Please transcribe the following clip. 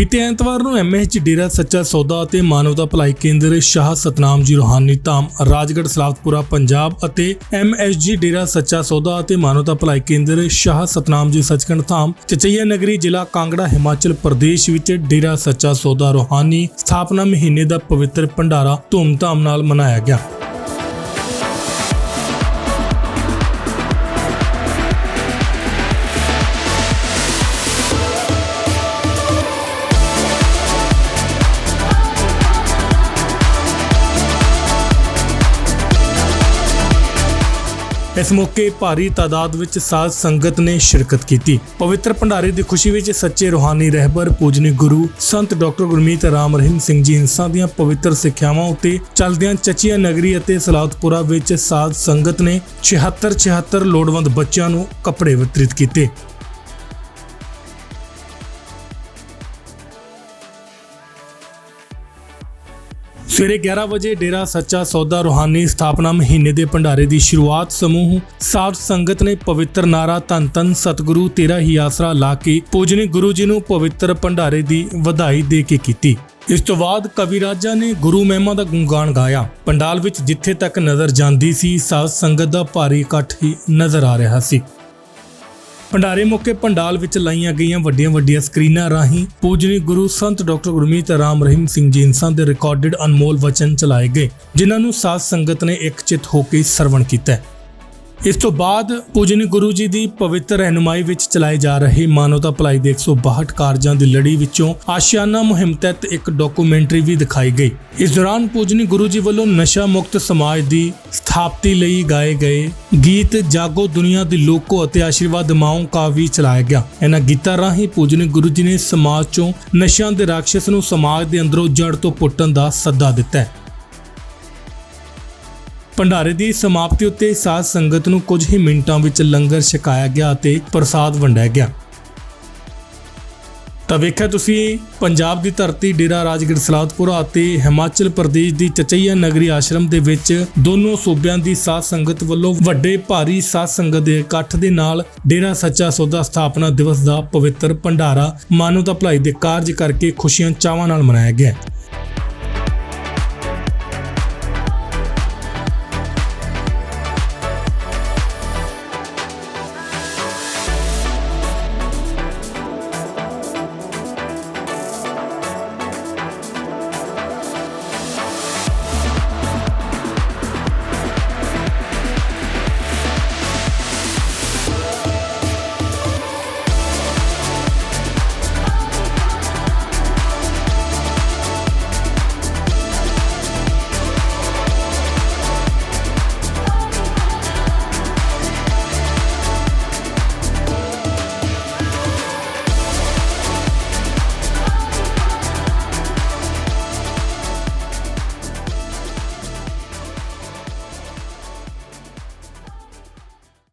ਬੀਤੇ ਐਤਵਾਰ ਨੂੰ ਐਮਐਚ ਡੇਰਾ ਸੱਚਾ ਸੌਦਾ ਅਤੇ ਮਾਨਵਤਾ ਭਲਾਈ ਕੇਂਦਰ ਸ਼ਾਹ ਸਤਨਾਮ ਜੀ ਰੋਹਾਨੀ ਧਾਮ, ਰਾਜਗੜ੍ਹ ਸਲਾਵਤਪੁਰਾ ਪੰਜਾਬ ਅਤੇ ਐਮਐਸਜੀ ਡੇਰਾ ਸੱਚਾ ਸੌਦਾ ਅਤੇ ਮਾਨਵਤਾ ਭਲਾਈ ਕੇਂਦਰ ਸ਼ਾਹ ਸਤਨਾਮ ਜੀ ਸੱਚਖੰਡ ਧਾਮ, ਚਚਈਆ ਨਗਰੀ ਜ਼ਿਲ੍ਹਾ ਕਾਂਗੜਾ, ਹਿਮਾਚਲ ਪ੍ਰਦੇਸ਼ ਵਿੱਚ ਡੇਰਾ ਸੱਚਾ ਸੌਦਾ ਰੋਹਾਨੀ ਸਥਾਪਨਾ ਮਹੀਨੇ ਦਾ ਪਵਿੱਤਰ ਭੰਡਾਰਾ ਧੂਮਧਾਮ ਨਾਲ ਮਨਾਇਆ ਗਿਆ। ਇਸ ਮੌਕੇ ਭਾਰੀ ਤਾਦਾਦ ਵਿੱਚ ਸਾਧ ਸੰਗਤ ਨੇ ਸ਼ਿਰਕਤ ਕੀਤੀ। ਪਵਿੱਤਰ ਭੰਡਾਰੇ ਦੀ ਖੁਸ਼ੀ ਵਿੱਚ ਸੱਚੇ ਰੋਹਾਨੀ ਰਹਿਬਰ ਪੂਜਨੀ ਗੁਰੂ, ਸੰਤ ਡਾਕਟਰ ਗੁਰਮੀਤ ਰਾਮ ਰਹੀਮ ਸਿੰਘ ਜੀ ਹਿੰਸਾ ਦੀਆਂ ਪਵਿੱਤਰ ਸਿੱਖਿਆਵਾਂ ਉੱਤੇ ਚੱਲਦਿਆਂ ਚਚੀਆ ਨਗਰੀ ਅਤੇ ਸਲਾਉਤਪੁਰਾ ਵਿੱਚ ਸਾਧ ਸੰਗਤ ਨੇ 76 76 ਲੋੜਵੰਦ ਬੱਚਿਆਂ ਨੂੰ ਕੱਪੜੇ ਵਿਤਰਿਤ ਕੀਤੇ। ਸਵੇਰੇ 11 ਵਜੇ ਡੇਰਾ ਸੱਚਾ ਸੌਦਾ ਰੋਹਾਨੀ ਸਥਾਪਨਾ ਮਹੀਨੇ ਦੇ ਭੰਡਾਰੇ ਦੀ ਸ਼ੁਰੂਆਤ ਸਮੂਹ ਸਾਧ ਸੰਗਤ ਨੇ ਪਵਿੱਤਰ ਨਾਰਾ ਧੰਨ ਧੰਨ ਸਤਿਗੁਰੂ ਤੇਰਾ ਹੀ ਆਸਰਾ ਲਾ ਕੇ ਪੂਜਨੀ ਗੁਰੂ ਜੀ ਨੂੰ ਪਵਿੱਤਰ ਭੰਡਾਰੇ ਦੀ ਵਧਾਈ ਦੇ ਕੇ ਕੀਤੀ। ਇਸ ਤੋਂ ਬਾਅਦ ਕਵੀ ਰਾਜਾ ਨੇ ਗੁਰੂ ਮਹਿਮਾ ਦਾ ਗੁਣਗਾਨ ਗਾਇਆ। ਪੰਡਾਲ ਵਿੱਚ ਜਿੱਥੇ ਤੱਕ ਨਜ਼ਰ ਜਾਂਦੀ ਸੀ, ਸਾਧ ਸੰਗਤ ਦਾ ਭਾਰੀ ਇਕੱਠ ਹੀ ਨਜ਼ਰ ਆ ਰਿਹਾ ਸੀ। ਭੰਡਾਰੇ ਮੌਕੇ ਪੰਡਾਲ ਵਿੱਚ ਲਾਈਆਂ ਗਈਆਂ ਵੱਡੀਆਂ ਵੱਡੀਆਂ ਸਕਰੀਨਾਂ ਰਾਹੀਂ ਪੂਜਨੀ ਗੁਰੂ ਸੰਤ ਡਾਕਟਰ ਗੁਰਮੀਤ ਰਾਮ ਰਹੀਮ ਸਿੰਘ ਜੀ ਇੰਸਾਂ ਦੇ ਰਿਕਾਰਡਡ ਅਨਮੋਲ ਵਚਨ ਚਲਾਏ ਗਏ, ਜਿਨ੍ਹਾਂ ਨੂੰ ਸਾਧ ਸੰਗਤ ਨੇ ਇਕਚਿਤ ਹੋ ਕੇ ਸਰਵਣ ਕੀਤਾ ਇਸ ਤੋਂ ਬਾਅਦ ਪੂਜਨੀ ਗੁਰੂ ਜੀ ਦੀ ਪਵਿੱਤਰ ਰਹਿਨੁਮਾਈ ਵਿੱਚ ਚਲਾਏ ਜਾ ਰਹੇ ਮਾਨਵਤਾ ਭਲਾਈ ਦੇ 162 ਕਾਰਜਾਂ ਦੀ ਲੜੀ ਵਿੱਚੋਂ ਆਸ਼ਿਆਨਾ ਮੁਹਿੰਮ ਤਹਿਤ ਇੱਕ ਡਾਕੂਮੈਂਟਰੀ ਵੀ ਦਿਖਾਈ ਗਈ। ਇਸ ਦੌਰਾਨ ਪੂਜਨੀ ਗੁਰੂ ਜੀ ਵੱਲੋਂ ਨਸ਼ਾ ਮੁਕਤ ਸਮਾਜ ਦੀ ਸਥਾਪਤੀ ਲਈ ਗਾਏ ਗਏ ਗੀਤ ਜਾਗੋ ਦੁਨੀਆ ਦੀ ਲੋਕੋ ਅਤੇ ਆਸ਼ੀਰਵਾਦ ਮਾਉ ਕਾ ਵੀ ਚਲਾਇਆ ਗਿਆ। ਇਹਨਾਂ ਗੀਤਾਂ ਰਾਹੀਂ ਪੂਜਨੀ ਗੁਰੂ ਜੀ ਨੇ ਸਮਾਜ ਚੋਂ ਨਸ਼ਿਆਂ ਦੇ ਰਾਖਸ਼ ਨੂੰ ਸਮਾਜ ਦੇ ਅੰਦਰੋਂ ਜੜ ਤੋਂ ਪੁੱਟਣ ਦਾ ਸੱਦਾ ਦਿੱਤਾ ਭੰਡਾਰੇ ਦੀ ਸਮਾਪਤੀ ਉੱਤੇ ਸਾਧ ਸੰਗਤ ਨੂੰ ਕੁਝ ਹੀ ਮਿੰਟਾਂ ਵਿੱਚ ਲੰਗਰ ਛਕਾਇਆ ਗਿਆ ਅਤੇ ਪ੍ਰਸਾਦ ਵੰਡਿਆ ਗਿਆ। ਤਾਂ ਵੇਖਿਆ ਤੁਸੀਂ, ਪੰਜਾਬ ਦੀ ਧਰਤੀ ਡੇਰਾ ਰਾਜਗੜ੍ਹ, ਸਲਾਦਪੁਰਾ ਅਤੇ ਹਿਮਾਚਲ ਪ੍ਰਦੇਸ਼ ਦੀ ਚਚਈਆ ਨਗਰੀ ਆਸ਼ਰਮ ਦੇ ਵਿੱਚ ਦੋਨੋਂ ਸੂਬਿਆਂ ਦੀ ਸਾਧ ਸੰਗਤ ਵੱਲੋਂ ਵੱਡੇ ਭਾਰੀ ਸਾਧ ਸੰਗਤ ਦੇ ਇਕੱਠ ਦੇ ਨਾਲ ਡੇਰਾ ਸੱਚਾ ਸੌਦਾ ਸਥਾਪਨਾ ਦਿਵਸ ਦਾ ਪਵਿੱਤਰ ਭੰਡਾਰਾ ਮਾਨਵਤਾ ਭਲਾਈ ਦੇ ਕਾਰਜ ਕਰਕੇ ਖੁਸ਼ੀਆਂ ਚਾਵਾਂ ਨਾਲ ਮਨਾਇਆ ਗਿਆ।